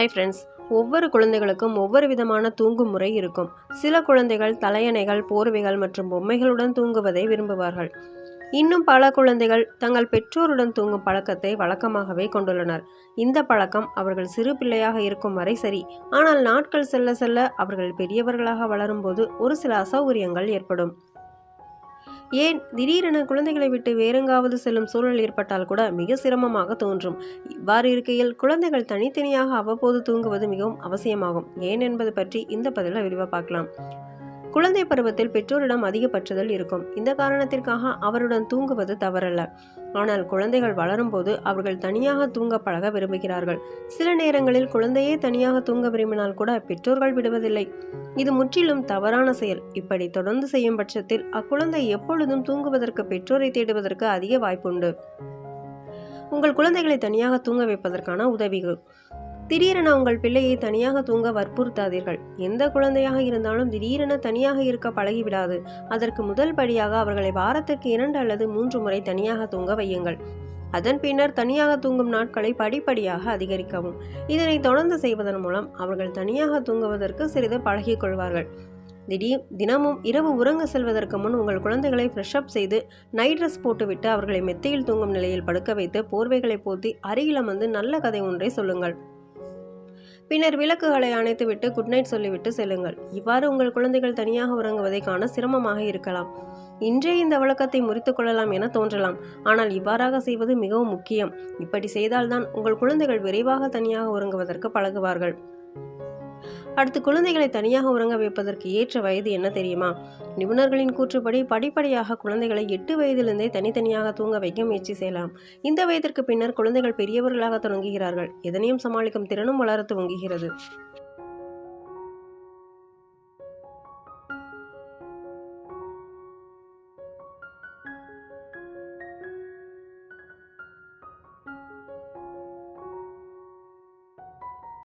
Hi friends ஒவ்வொரு குழந்தைகளுக்கும் ஒவ்வொரு விதமான தூங்கும் முறை இருக்கும். சில குழந்தைகள் தலையணைகள் போர்வைகள் மற்றும் பொம்மைகளுடன் தூங்குவதை விரும்புவார்கள். இன்னும் பல குழந்தைகள் தங்கள் பெற்றோருடன் தூங்கும் பழக்கத்தை வழக்கமாகவே கொண்டுள்ளனர். இந்த பழக்கம் அவர்கள் சிறு பிள்ளையாக இருக்கும் வரை சரி. ஆனால் நாட்கள் செல்ல செல்ல அவர்கள் பெரியவர்களாக வளரும்போது ஒரு சில அசௌகரியங்கள் ஏற்படும். ஏன் திடீரென குழந்தைகளை விட்டு வேறெங்காவது செல்லும் சூழல் ஏற்பட்டால் கூட மிக சிரமமாக தோன்றும். இவ்வாறு இருக்கையில் குழந்தைகள் தனித்தனியாக அவ்வப்போது தூங்குவது மிகவும் அவசியமாகும். ஏன் என்பது பற்றி இந்த பதிவில் விரிவாக பார்க்கலாம். குழந்தை பருவத்தில் பெற்றோரிடம் அதிக பற்றுதல் இருக்கும். இந்த காரணத்திற்காக அவருடன் தூங்குவது தவறல்ல. ஆனால் குழந்தைகள் வளரும்போது அவர்கள் தனியாக தூங்க பழக விரும்புகிறார்கள். சில நேரங்களில் குழந்தையே தனியாக தூங்க விரும்பினால் கூட பெற்றோர்கள் விடுவதில்லை. இது முற்றிலும் தவறான செயல். இப்படி தொடர்ந்து செய்யும் பட்சத்தில் அக்குழந்தை எப்பொழுதும் தூங்குவதற்கு பெற்றோரை தேடுவதற்கு அதிக வாய்ப்புண்டு. உங்கள் குழந்தைகளை தனியாக தூங்க வைப்பதற்கான உதவிகள். திடீரென உங்கள் பிள்ளையை தனியாக தூங்க வற்புறுத்தாதீர்கள். எந்த குழந்தையாக இருந்தாலும் திடீரென தனியாக இருக்க பழகிவிடாது. அதற்கு முதல் படியாக அவர்களை வாரத்திற்கு இரண்டு அல்லது மூன்று முறை தனியாக தூங்க வையுங்கள். அதன் பின்னர் தனியாக தூங்கும் நாட்களை படிப்படியாக அதிகரிக்கவும். இதனை தொடர்ந்து செய்வதன் மூலம் அவர்கள் தனியாக தூங்குவதற்கு சிறிது பழகிக்கொள்வார்கள் திடீர் தினமும் இரவு உறங்க செல்வதற்கு முன் உங்கள் குழந்தைகளை ஃப்ரெஷ் அப் செய்து நைட் ட்ரெஸ் போட்டுவிட்டு அவர்களை மெத்தையில் தூங்கும் நிலையில் படுக்க வைத்து போர்வைகளை போத்தி அருகில் வந்து நல்ல கதை ஒன்றை சொல்லுங்கள். பின்னர் விளக்குகளை அணைத்துவிட்டு குட் நைட் சொல்லிவிட்டு செல்லுங்கள். இவ்வாறு உங்கள் குழந்தைகள் தனியாக உறங்குவதை காண சிரமமாக இருக்கலாம். இன்றே இந்த வழக்கத்தை முறித்து கொள்ளலாம் என தோன்றலாம். ஆனால் இவ்வாறாக செய்வது மிகவும் முக்கியம். இப்படி செய்தால்தான் உங்கள் குழந்தைகள் விரைவாக தனியாக உறங்குவதற்கு பழகுவார்கள். அடுத்து குழந்தைகளை தனியாக உறங்க வைப்பதற்கு ஏற்ற வயது என்ன தெரியுமா? நிபுணர்களின் கூற்றுப்படி படிப்படியாக குழந்தைகளை எட்டு வயதிலிருந்தே தனித்தனியாக தூங்க வைக்க முயற்சி செய்யலாம். இந்த வயதிற்கு பின்னர் குழந்தைகள் பெரியவர்களாக தொடங்குகிறார்கள். எதனையும் சமாளிக்கும் திறனும் வளர துவங்குகிறது